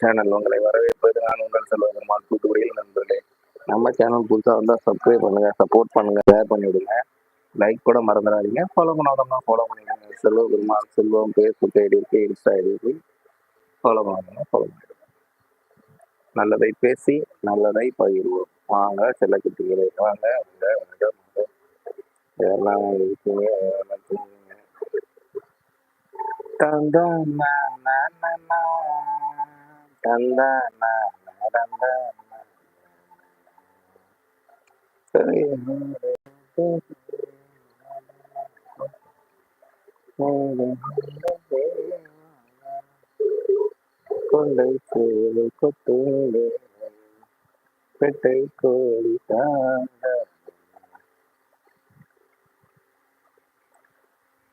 Channel உங்களை வரவேற்பது நான் உங்கள் செல்வபெருமான் தூத்துக்குடியில் நண்பர்களே. நம்ம சேனல் புதுசாக வந்தால் சப்ஸ்கிரைப் பண்ணுங்க சப்போர்ட் பண்ணுங்க ஷேர் பண்ணி விடுங்க லைக் கூட மறந்துடாதீங்க. ஃபாலோ பண்ணாதோம்னா ஃபாலோ பண்ணிடுங்க. செல்வபெருமான் செல்வம் ஃபேஸ்புக் ஐடி இருக்கு இன்ஸ்டா ஐடி இருக்கு ஃபாலோ பண்ணாதோம்னா ஃபாலோ பண்ணிடுங்க. நல்லதை பேசி நல்லதை பகிர்வோம். வாங்க செல்ல வாங்க வாங்க வாங்க வாங்க. எல்லாம் இருக்கீங்க இதெல்லாம் đan đa na na đan đa na tới con đây cười có tiếng lệ cái tay cười ta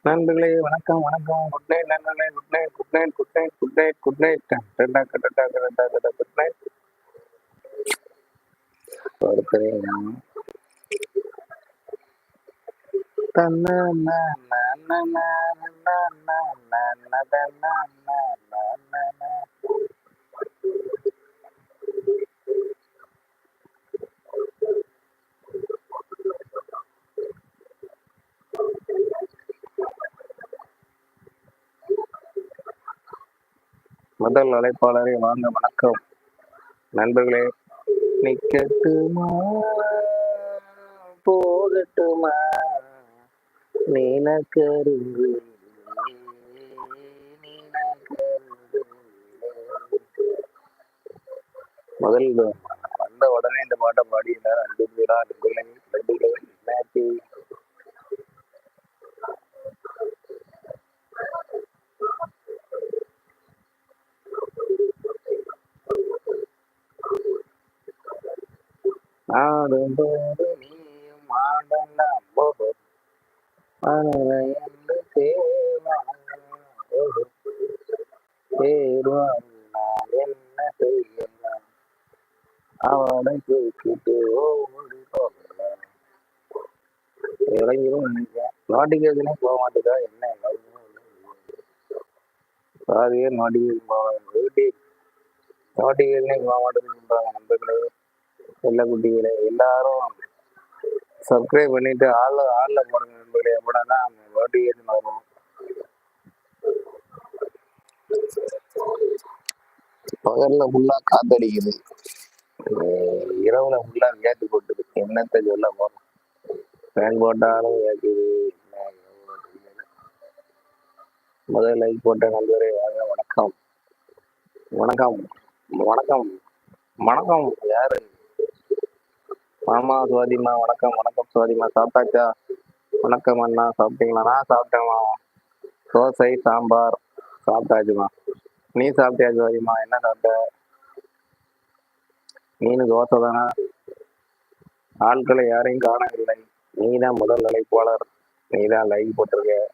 நண்பர்களே வணக்கம் வணக்கம் குட் நைட் நண்பர்களே good night good night good night good night good night ரெண்டா கட்டா கட்டா கட்டா குட் நைட் ஒருத்தரே முதல் அழைப்பாளரை வாங்க வணக்கம். நண்பர்களே நிக்கட்டுமா போகட்டுமா? நீனக்கருங்கு முதல் வந்த உடனே இந்த பாட்டை பாடினார் அன்பு வீரா ஆடும்போது நீயும் ஆடலாம் போது மனதையன்று தேவாங்க போது என்ன செய்யலாம் அவனை தூக்கிட்டு ஓடி போகலாம் இறங்கிடும் நினைக்கிறேன் நாட்டிகேஜனே போக மாட்டேதா என்ன சாரியே நாட்டிகேஜ் போக நாட்டிகேஜனே போக மாட்டேங்குது செல்ல குட்டிகளே. எல்லாரும் சப்ஸ்கிரைப் பண்ணிட்டு ஆள் ஆள்ல போடுங்க நண்பர்களே. எப்படா நோட்டிஃபிகேஷன் வரும் பகல்ல ஃபுல்லா காத்தடிக்குது. இரவுல ஃபுல்லா கேட்டு போட்டுது என்னத்தை சொல்ல போறோம். ஃபேன் போட்டாலும் கேட்குது முதல் லைக் போட்ட நண்பரே வாங்க வணக்கம். வணக்கம். வணக்கம். வணக்கம். யாரு? மாமா சுவாதிமா வணக்கம் வணக்கம் சுவாதிமா. சாப்பிட்டாச்சா? வணக்கம் அண்ணா சாப்பிட்டீங்களா? நான் சாப்பிட்டேன் தோசை சாம்பார். சாப்பிட்டாச்சுமா. நீ சாப்பிட்டியா சுவாதிமா? என்ன சாப்பிட்ட? நீனு தோசை தானா? ஆட்களை யாரையும் காணவில்லை. நீ தான் முதல் அழைப்பாளர். நீ தான் லைக் போட்டிருக்க.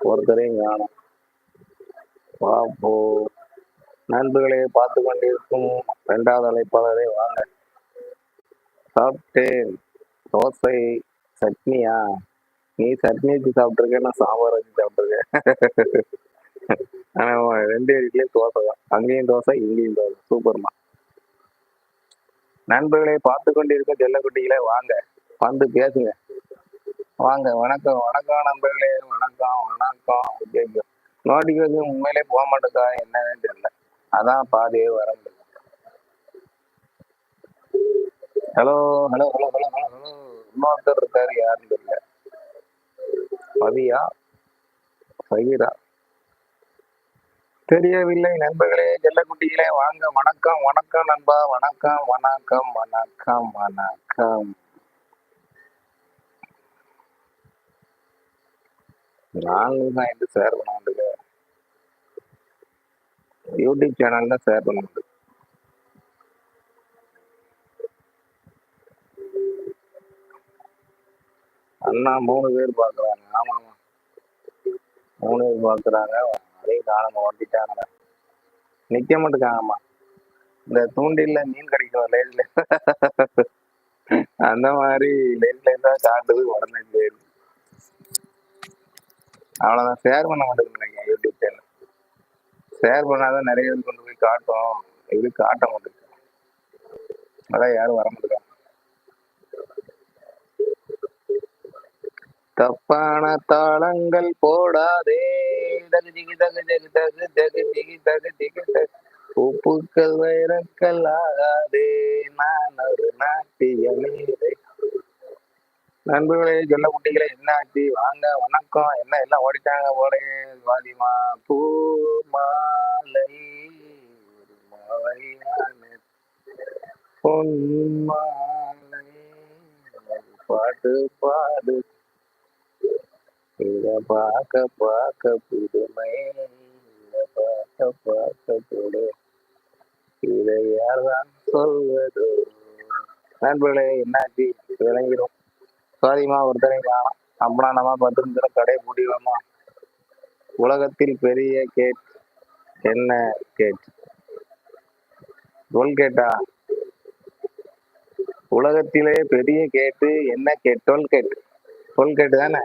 ஒருத்தரையும் காணும். பாப்போ நண்பர்களை பார்த்து கொண்டிருக்கும் இரண்டாவது அழைப்பாளரே வாங்க. சாப்பிட்டேன் தோசை சட்னியா? நீ சட்னி வச்சு சாப்பிட்ருக்க நான் சாம்பார் வச்சு சாப்பிட்ருக்கேன் ஆனால் ரெண்டு வீட்லேயும் தோசை தான். அங்கேயும் தோசை இங்கேயும் தோசை. சூப்பர்மா. நண்பர்களை பார்த்து கொண்டிருக்கும் செல்லக்குட்டிகளே வாங்க. வந்து பேசுங்க. வாங்க வணக்கம். வணக்கம் நண்பர்களே. வணக்கம் வணக்கம். நோட்டிஃபிகேஷன் உண்மையிலே போக மாட்டேதா என்னன்னு தெரியல. அதான் பாதியே வர முடியல hello hello hello hello hello hello. இன்னொருத்தர் இருக்காரு யாருன்னு தெரியல. பவியா? பகிரா தெரியவில்லை நண்பர்களே. செல்லக்குட்டிகளே வாங்க. வணக்கம் வணக்கம் நண்பா. வணக்கம் வணக்கம் வணக்கம் வணக்கம். நாங்களும் தான் இது ஷேர் பண்ண முடியல யூடியூப் சேனல்ல ஷேர் பண்ண அண்ணா மூணு பேர் பாக்குறாங்க. ஆமா மூணு பேர் பாக்குறாங்க. அதையும் காணாம ஓட்டிட்டாங்க. நிக்க மாட்டேங்காங்கம்மா இந்த தூண்டில்ல மீன் கிடைக்கும் லைன்ல அந்த மாதிரி லைன்ல இருந்தா காட்டுது உடனே போயிடும். அவ்வளவுதான். ஷேர் பண்ண மாட்டேங்குது யூடியூப் சேனல் ஷேர் பண்ணாதான் நிறைய பேர் கொண்டு போய் காட்டும். இது காட்ட மாட்டேங்குது அதான் யாரும் வர மாட்டேங்க தப்பான தாளங்கள் போடாதே. தகு திகி தகு ஜகு தகு ஜகு திகி தகு தகு உப்புக்கள் வைரக்கல் ஆகாதே. நான் ஒரு நாட்டிய நீரை நண்பர்களே சொல்ல குட்டிகளே என்ன ஆச்சு? வாங்க வணக்கம். என்ன எல்லாம் ஓடிட்டாங்க போலே. வாதிமா பூ மாலை பொன் மாலை ஒரு பாட்டு பாடு. இத பார்க்க பார்க்க புதுமை இத பார்க்க பார்க்க புது. இதை யார்தான் சொல்வது? நண்பர்களே என்னாச்சு? விளங்கிடும் சாரிமா ஒருத்தரை காணும். அப்படின்னா நம்ம பத்து நிமிஷம் கடையை பூட்டிடலாமா உலகத்தில் பெரிய கேட் என்ன கேட் டோல் கேட்டா உலகத்திலே பெரிய கேட்டு என்ன கேட் டோல் கேட் டோல் கேட்டு தானே?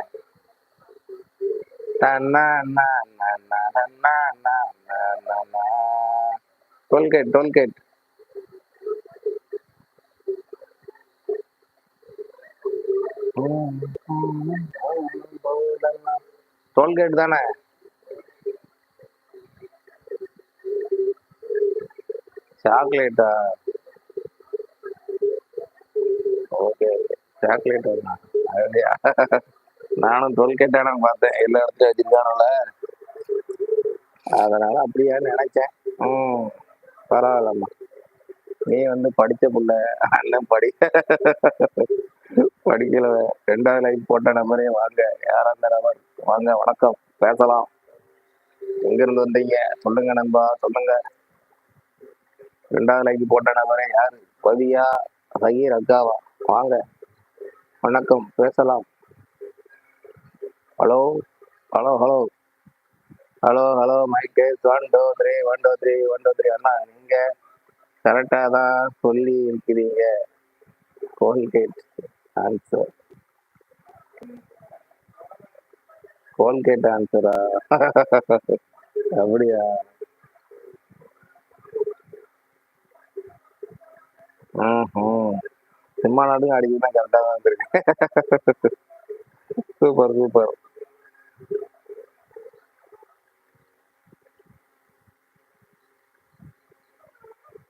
டோல்கேட் டோல்கேட் டோல்கேட் தானே சாக்லேட்டா ஓகே சாக்லேட் அப்படியா நானும் தொல்கட்டான பார்த்தேன். எல்லா இடத்துலயும் வச்சிருக்கானுல. அதனால அப்படியா நினைச்சேன். ம் பரவாயில்லம்மா. நீ வந்து படிச்ச புள்ள. அண்ணன் படி. படிக்கல. ரெண்டாவது லைஃப் போட்ட நம்பரே வாங்க. யாரா அந்த நம்பர் வாங்க வணக்கம். பேசலாம். எங்க இருந்து வந்தீங்க? சொல்லுங்க நண்பா. சொல்லுங்க. ரெண்டாவது லைஃப் போட்ட நம்பரே யாரு? பதியா சகீர் அக்காவா? வாங்க. வணக்கம். பேசலாம். Hello hello hello hello hello mic test one two three one two three one two three அண்ணா நீங்க கரெக்டாக தான் சொல்லி இருக்கிறீங்க கோல்கேட் ஆன்சர் கோல்கேட் ஆன்சரா அப்படியா? ம் சிம்மா நாட்டுக்கும் தான் கரெக்டாக தான் வந்திருக்கு. சூப்பர் சூப்பர்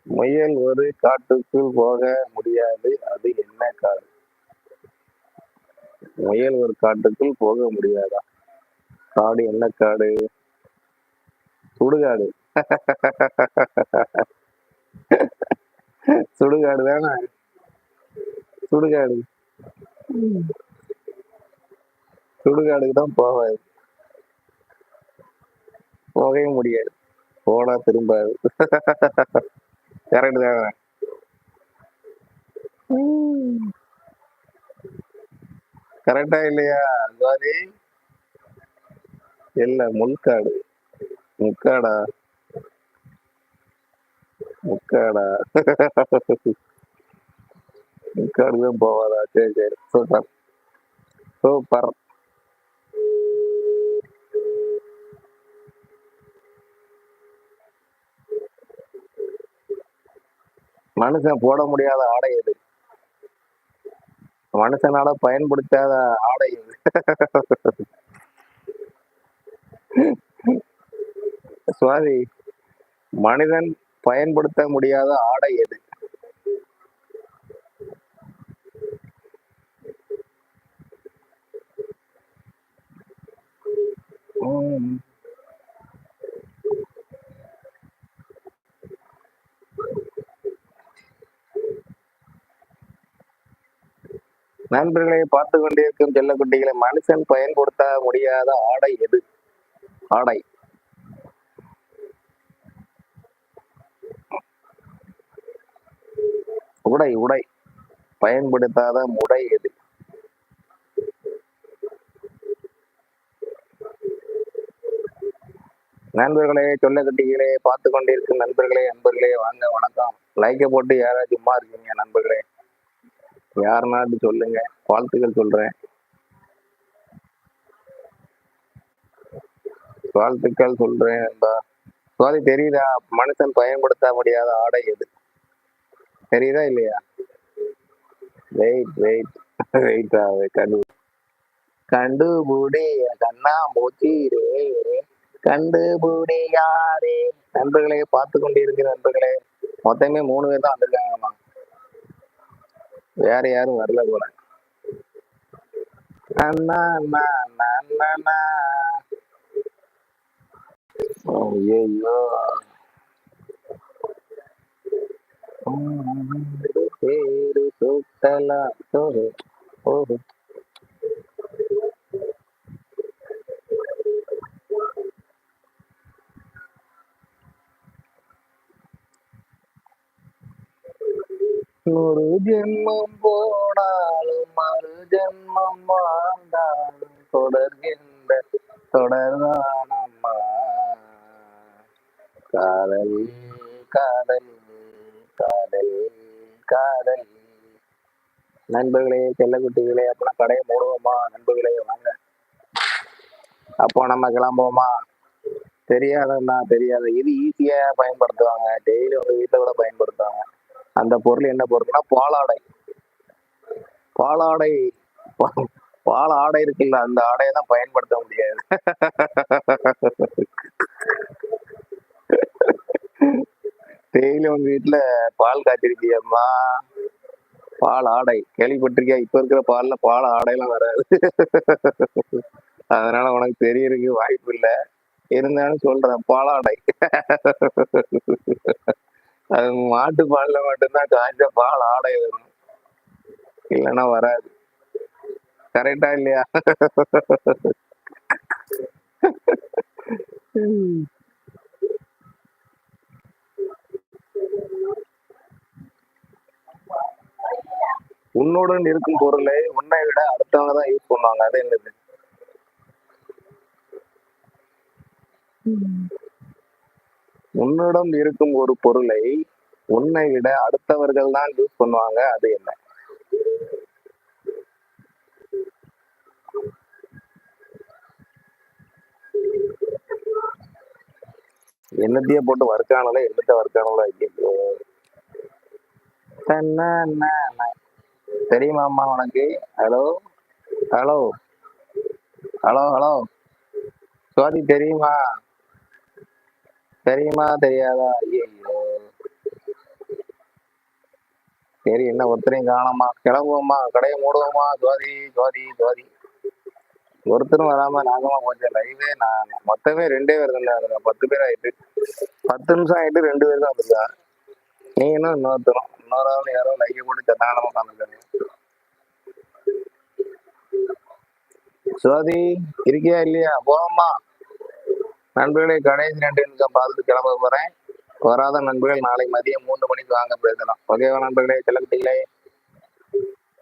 முயல் ஒரு காட்டுக்குள் போக முடியாது. அது என்ன காடு முயல் ஒரு காட்டுக்குள் போக முடியாதா? காடு என்ன காடு? சுடுகாடு. சுடுகாடு தானே? சுடுகாடு. சுடுகாடுக்கு தான் போவாது போகவே முடியாது. போனா திரும்பாது. கரெக்ட் தானே. கரெக்டா இல்லையா அல்வாதி இல்ல முல்காடு. முக்காடா? முக்காடா? முக்காடு தான் போவாதா சரி சரி. சூப்பர். சூப்பர். மனுஷன் போட முடியாத ஆடை எது? மனுஷனால பயன்படுத்தாத ஆடை எது? சுவாதி மனிதன் பயன்படுத்த முடியாத ஆடை எது? ம். நண்பர்களை பார்த்து கொண்டிருக்கும் செல்லக்குட்டிகளை மனுஷன் பயன்படுத்த முடியாத ஆடை எது? ஆடை. உடை உடை. பயன்படுத்தாத உடை எது? நண்பர்களே சொல்லக்கட்டிகளே பார்த்து கொண்டிருக்கும் நண்பர்களே நண்பர்களே வாங்க வணக்கம். லைக்கை போட்டு யாராவது சும்மா இருக்கீங்க நண்பர்களே? யாருனாட்டு சொல்லுங்க. வாழ்த்துக்கள் சொல்றேன். வாழ்த்துக்கள் சொல்றேன் நண்பா. சுவாதி தெரியுதா? மனுஷன் பயன்படுத்த முடியாத ஆடை எது? தெரியுதா இல்லையா? வெயிட் வெயிட் வெயிட் கண்டு கண்டுபுடி கண்ணா மூச்சிரே கண்டுபுடி யாரே நண்பர்களே பார்த்து கொண்டிருக்கிற நண்பர்களே மொத்தமே மூணு பேர் தான் வந்திருக்காங்கம்மா. வேற யாரும் வரல போல. அண்ணா அண்ணா அண்ணா அண்ணா ஐயோ பேரு சுத்தலா ஓஹோ. ஒரு ஜென்மம் போனாலும் மறு ஜென்மம் வாழ்ந்தாலும் தொடர்கின்ற தொடர்தானம்மா காதல் காதல் காதல் காதல் நண்பர்களே செல்லக்குட்டிகளே அப்பனா கடையை மூடுவோமா நண்பர்களே வாங்க அப்போ நம்ம கிளம்புவோமா தெரியாதுன்னா தெரியாது இது ஈஸியா பயன்படுத்துவாங்க டெய்லி உங்க வீட்டுல கூட பயன்படுத்துவாங்க அந்த பொருள் என்ன பொருள்னா பாலாடை. பாலாடை பால் ஆடை இருக்குல்ல அந்த ஆடையை தான் பயன்படுத்த முடியாது. டெய்லி உங்க வீட்டுல பால் காய்ச்சிருக்கியம்மா? பால் ஆடை. கேள்விப்பட்டிருக்கியா? இப்ப இருக்கிற பால்ல பால் ஆடையெல்லாம் வராது. அதனால உனக்கு தெரியறதுக்கு வாய்ப்பு இல்லை. இருந்தாலும் சொல்றேன் பாலாடை. அது மாட்டு பால்ல மட்டும்தான் காய்ச்ச பால் ஆடை வரும். இல்லைன்னா வராது. கரெக்டா இல்லையா? உன்னுடன் இருக்கும் பொருளை உன்னை விட அடுத்தவங்க தான் யூஸ் பண்ணுவாங்க. அது என்னது? உன்னிடம் இருக்கும் ஒரு பொருளை உன்னை விட அடுத்தவர்கள் தான் யூஸ் பண்ணுவாங்க அது என்ன? என்னத்தையே போட்டு வறுக்கானல என்னத்த வர்க்கானல தெரியுமாம்மா உனக்கு? Hello? Hello? Hello hello? Swathi தெரியுமா? தெரியுமா தெரியாதா? ஐயோ சரி என்ன ஒருத்தரையும் காணோமா? கிளம்புவோமா? கடையை மூடுவோமா? ஜோதி ஜோதி ஜோதி. ஒருத்தரும் வராம நாகமா கொஞ்சம் லைவே நான் மொத்தமே ரெண்டே பேர் தான் அதுல. பத்து பேர் ஆயிட்டு. பத்து நிமிஷம் ஆயிட்டு ரெண்டு பேர் தான் வந்திருக்கா. நீ இன்னும் இன்னொருத்தரும்? இன்னொரு ஆள் யாரோ லைக்க போட்டு சத்தானமா உட்காந்துருக்காங்க சுவாதி இருக்கியா இல்லையா? போவோமா நண்பர்களை கணேஷ் ரெண்டு நிமிஷம் பார்த்துட்டு கிளம்ப போறேன் வராத நண்பர்கள் நாளை மதியம் மூன்று மணிக்கு வாங்க பேசலாம். ஓகேவா நண்பர்களே கிளம்பிட்டீங்களே?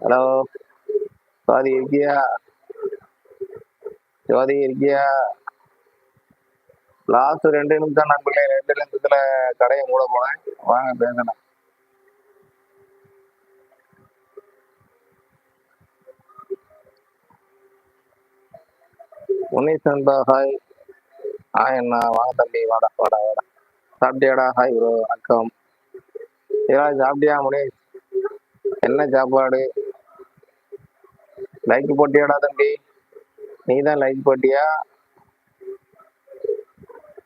ஹலோ ஜோதி இருக்கியா? ஜோதி இருக்கியா? லாஸ்ட் ரெண்டு நிமிஷம் நண்பர்களே ரெண்டு நிமிஷத்துல கடையை மூட போனேன் வாங்க பேசணும் உன்னிஸ் நண்பா ஹாய் ஆ அண்ணா வாங்க தம்பி வாடா வாடா வாடா. சாப்பிட்டியாடா? ஹாய் ப்ரோ வணக்கம். ஏதாவது சாப்பிட்டியா முனேஷ்? என்ன சாப்பாடு? லைக் போட்டியாடா தம்பி? நீ தான் லைக் போட்டியா?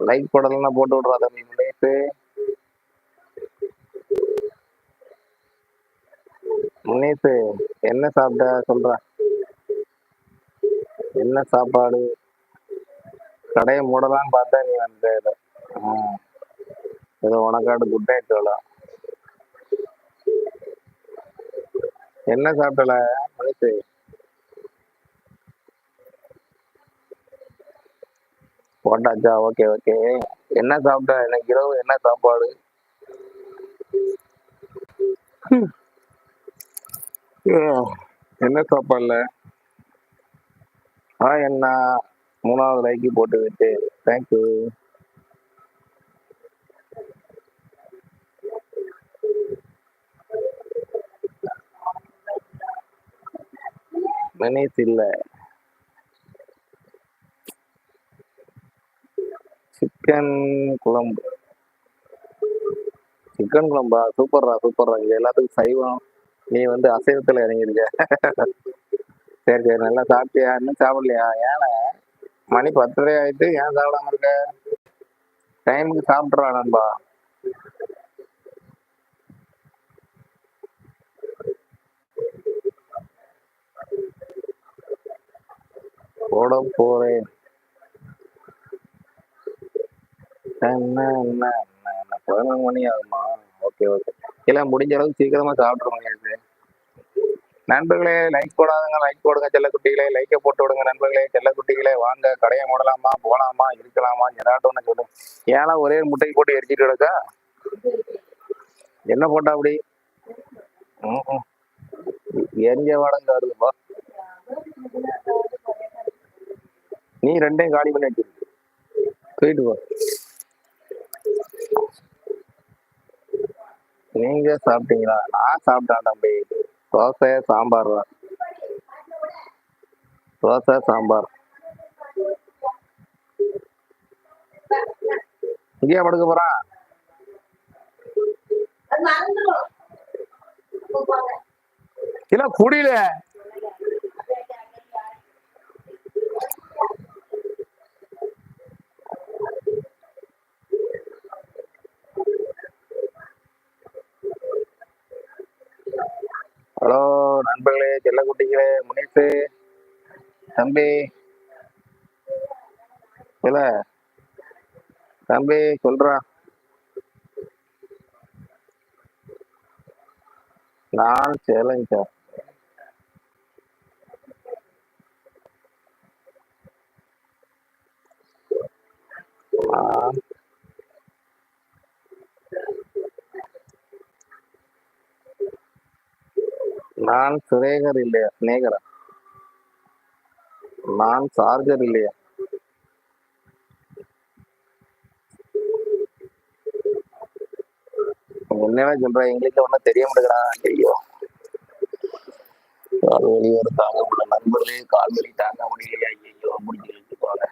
லைக் போடலன்னா போட்டு விடுறா தம்பி முனேஷ். முனேஷ் என்ன சாப்பிட்ட? சொல்ற. என்ன சாப்பாடு? கடையை மூடலான்னு பார்த்தா நீ வந்து இதை ஏதோ உனக்காட்டு குட் நைட் சொல்லலாம் என்ன சாப்பிட்டல? மனுஷு போட்டாச்சா? ஓகே ஓகே என்ன சாப்பிட்ட? எனக்கு இரவு? என்ன சாப்பாடு? என்ன சாப்பாடுல? ஆ என்ன? மூணாவது லைக்கு போட்டு விட்டு. தேங்க்யூ மணிஸ் இல்ல. சிக்கன் குழம்பு. சிக்கன் குழம்பா? சூப்பர்ரா சூப்பர்ரா இங்க எல்லாத்துக்கும் சைவம். நீ வந்து அசைவத்துல இறங்கிருக்க சரி சரி. நல்லா சாப்பிட்டியா? இன்னும் சாப்பிடலையா? ஏன்னா மணி பத்தரை ஆயிட்டு ஏன் சாப்பிடாம இருக்க? டைமுக்கு சாப்பிட்றா நண்பா. போட போறேன். என்ன என்ன என்ன பதினொன்று மணி ஆகுமா? ஓகே ஓகே இல்லை முடிஞ்ச அளவுக்கு சீக்கிரமா சாப்பிட்ருவோங்க முடியாது நண்பர்களே லைக் போடாதவங்க லைக் போடுங்க செல்லக்குட்டிகளே லைக்கை போட்டு விடுங்க நண்பர்களே செல்லக்குட்டிகளே வாங்க கடையை மூடலாமா போலாமா இருக்கலாமா ஏதாட்டும் ஒன்று சொல்லுங்க. ஏன்னா ஒரே முட்டை போட்டு எரிச்சிட்டு கிடக்கா? என்ன போட்டா அப்படி? எரிஞ்ச வாடங்க வருதுப்பா நீ ரெண்டையும் காலி பண்ணி வச்சிரு. போயிட்டு போ. நீங்க சாப்பிட்டீங்களா? நான் சாப்பிட்டேன் தம்பி. தோசை சாம்பார் தான். தோசை சாம்பார். இங்கேயா படுக்க போறான் இல்ல புரியல ஹலோ நண்பர்களே செல்லக்குட்டிகளே முனிசு தம்பி. இல்ல. தம்பி சொல்றா. நான் சேலஞ்சா நான் நான் சுரேகர் இல்லையா? சிநேகரா? நான் சார்ஜர் இல்லையா? என்னடா சொல்ற? இங்கிலீஷ்ல ஒன்றும் தெரிய மாட்டேங்கிறா ஐயோ. கால் வலி ஒரு தாங்க முடியல. நண்பர்களே கால் வலி தாங்க முடியலையா? ஐயோ முடிஞ்சு இழுத்து போங்க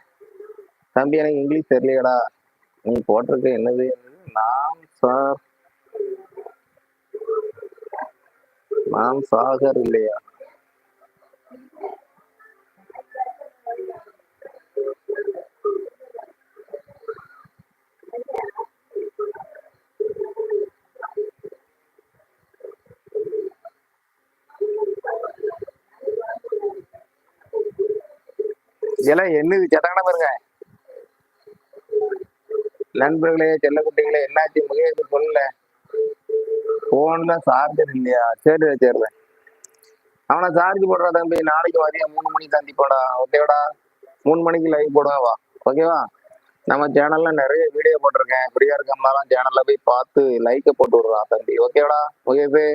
தம்பி எனக்கு இங்கிலீஷ் தெரியலையடா. நீ போட்டிருக்க என்னது? நான் சார் நான் சாகர் இல்லையா? இதெல்லாம் என்னது சட்டான பாருங்க. நண்பர்களே செல்லக்குட்டிகளே என்னாச்சு? முகேஷ் சொல்லல போன்ல சார்ஜர் இல்லையா? சரி வச்சிடுறேன் அவனை சார்ஜ் போடுறா தம்பி. நாளைக்கு மதியம் மூணு மணிக்கு தாண்டி போடா. ஓகேடா மூணு மணிக்கு லைவ் போடுவா வா. ஓகேவா நம்ம சேனல்ல நிறைய வீடியோ போட்டிருக்கேன். ஃப்ரீயா இருக்கம்னாலும் சேனல்ல போய் பார்த்து லைக்கை போட்டு விடுறா தம்பி. ஓகேடா ஓகே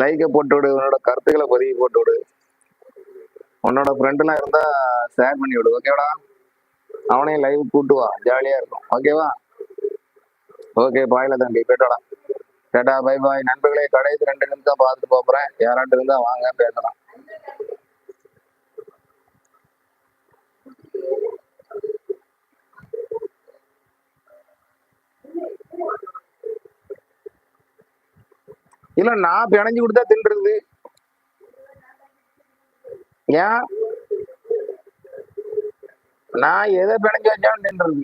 லைக்கை போட்டு விடு. உன்னோட கருத்துக்களை பதிவு போட்டு விடு. உன்னோட ஃப்ரெண்டுலாம் இருந்தா ஷேர் பண்ணி விடு. ஓகேவாடா அவனையும் லைவ் கூட்டு வா. ஜாலியா இருக்கும். ஓகேவா ஓகே பாயில தம்பி. போயிட்டோடா கேட்டா பை பாய் நண்பர்களே கடைசி ரெண்டு நிமிஷம் பார்த்துட்டு போறேன். யாராட்டு இருந்தா வாங்க பேசலாம். இல்ல நான் பிணைஞ்சு கொடுத்தா தின்றது. ஏன்? நான் எதை பிணைஞ்சு வச்சாலும் தின்றது.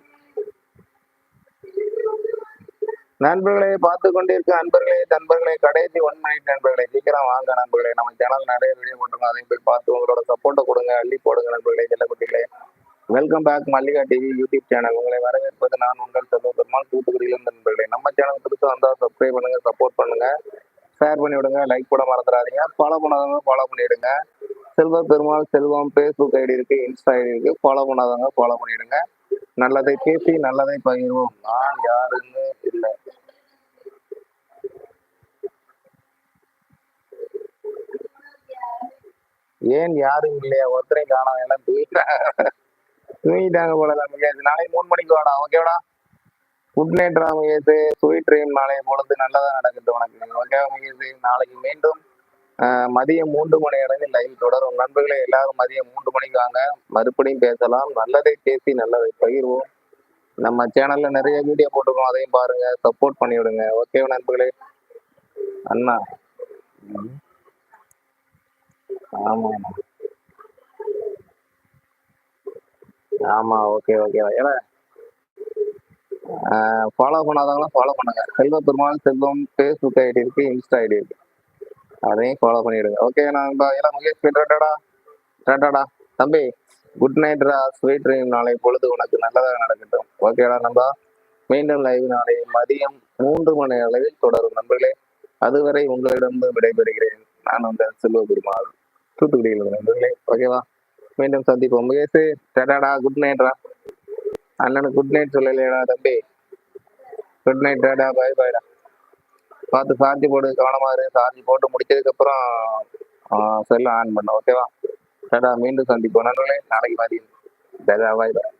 நண்பர்களே பார்த்து கொண்டிருக்க அன்பர்களே நண்பர்களே கடைசி ஒன் மினிட் நண்பர்களே சீக்கிரம் வாங்க நண்பர்களே. நம்ம சேனல் நிறைய வீடியோ போட்டிருக்கோம். அதையும் போய் பார்த்து உங்களோட சப்போர்ட்டை கொடுங்க அள்ளி போடுங்க நண்பர்களே செல்லக்குட்டிகளே welcome back Mallika TV YouTube channel உங்களை வரவேற்பது நான் உங்கள் செல்வ பெருமாள் தூத்துக்குடியிலிருந்து நண்பர்களே. நம்ம சேனல் புதுசாக வந்தால் சப்ஸ்கிரைப் பண்ணுங்க சப்போர்ட் பண்ணுங்க. ஷேர் பண்ணி விடுங்க லைக் கூட மறந்துடாதீங்க. ஃபாலோ பண்ணாதவங்க ஃபாலோ பண்ணிவிடுங்க செல்வ பெருமாள் செல்வம் ஃபேஸ்புக் ஐடி இருக்கு இன்ஸ்டா ஐடி இருக்கு. ஃபாலோ பண்ணாதவங்க ஃபாலோ பண்ணிடுங்க. நல்லதை பேசி நல்லதை பகிர்வோம். நான் யாருன்னு இல்லை. ஏன் யாரும் இல்லையா? ஒருத்தரையும் காணாம. எல்லாம் தூங்கிட்டாங்க தூங்கிட்டாங்க போல நமக்கு நாளைக்கு மூணு மணிக்கு வாடா. ஓகேடா good night Ramakesu sweet dream நாளைய பொழுது நல்லதா நடக்குது உனக்கு. ஓகே ராமகேசு நாளைக்கு மீண்டும் மதியம் மூன்று மணி அளவில் லைவ் தொடரும். நண்பர்களே எல்லாரும் மதியம் மூன்று மணிக்கு வாங்க. மறுபடியும் பேசலாம். நல்லதை பேசி நல்லதை பகிர்வோம். நம்ம சேனல்ல நிறைய வீடியோ போட்டிருக்கோம். அதையும் பாருங்க. சப்போர்ட் பண்ணி விடுங்க ஓகே நண்பர்களே? அண்ணா. ஆமா ஆமா. ஓகே ஓகே ஏன்னா ஃபாலோ பண்ணாதவங்களாம் ஃபாலோ பண்ணுங்க. செல்வ பெருமாள் செல்வம் ஃபேஸ்புக் ஐடி இருக்கு இன்ஸ்டா ஐடி இருக்கு. அதையும் ஃபாலோ பண்ணிடுங்க. ஓகே நான் எல்லாம் முகேஷ் டாடா டாடாடா தம்பி குட் நைட்ரா ஸ்வீட் ட்ரீம் நாளை பொழுது உனக்கு நல்லதாக நடக்கட்டும். ஓகேடா நம்பா மீண்டும் லைவ் நாளை மதியம் மூன்று மணி அளவில் தொடரும் நண்பர்களே. அதுவரை உங்களிடமிருந்து விடைபெறுகிறேன். நான் வந்த செல்வ பெருமாள் தூத்துக்குடியில் நண்பர்களே. ஓகேவா மீண்டும் சந்திப்போம். முகேஷ் டாடாடா குட் நைட்ரா அண்ணனுக்கு குட் நைட் சொல்லலையாடா தம்பி. குட் நைட் டாடா பாய் பாய்டா பார்த்து சார்ஜ் போடு கவனமா இரு. சார்ஜ் போட்டு முடிச்சதுக்கு அப்புறம் செல்லை ஆன் பண்ண ஓகேவா டாடா மீண்டும் சந்திப்போம். நண்பர்களே நாளைக்கு மாதிரி பாய் பாய்